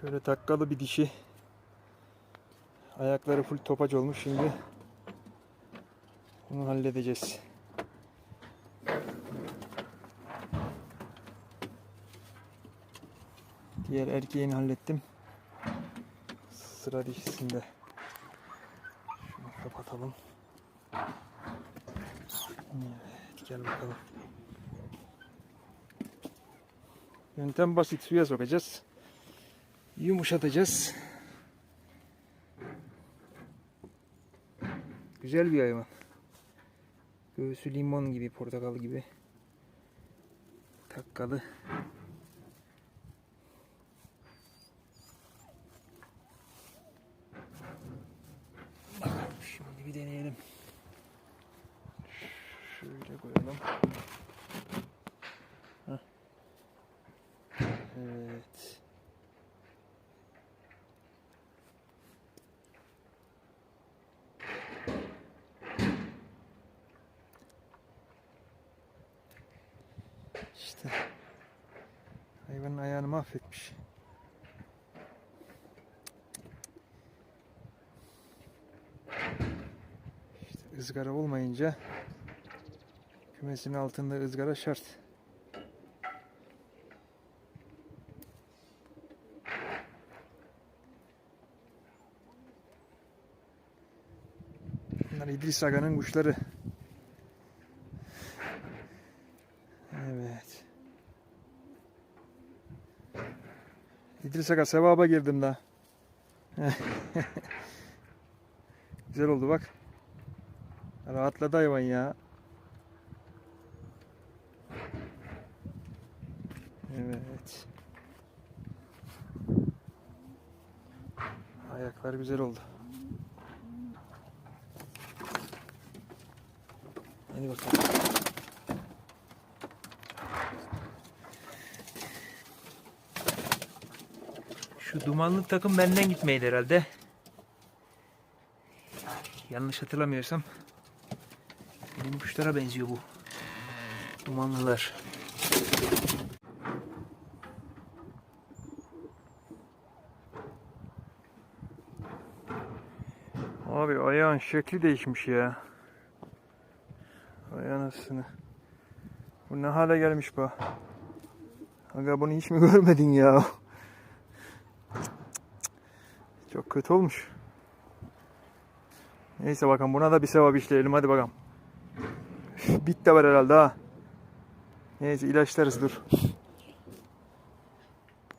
Şöyle takkalı bir dişi. Ayakları full topaç olmuş şimdi. Bunu halledeceğiz. Diğer erkeğini hallettim. Sıra dişisinde. Şunu kapatalım. Evet, gel bakalım. Yöntem basit. Suya sokacağız. Yumuşatacağız. Güzel bir hayvan. Göğsü limon gibi, portakal gibi. Takkalı. Şimdi bir deneyelim. Şöyle koyalım. Heh. Evet. İşte hayvanın ayağını mahvetmiş. İşte ızgara olmayınca kümesin altında ızgara şart. Bunlar İdris Aga'nın kuşları. Evet. İdris Aga sevaba girdim daha. Güzel oldu bak. Rahatladı hayvan ya. Evet. Ayaklar güzel oldu. Hadi bakalım. Şu dumanlı takım benden gitmeydi herhalde. Yanlış hatırlamıyorsam. Benim kuşlara benziyor bu. Dumanlılar. Abi ayağın şekli değişmiş ya. Ay anasını. Bu ne hale gelmiş bu? Aga bunu hiç mi görmedin ya? Kötü olmuş. Neyse bakalım buna da bir sevap işleyelim hadi bakalım. Bit de var herhalde ha. Neyse ilaçlarız dur.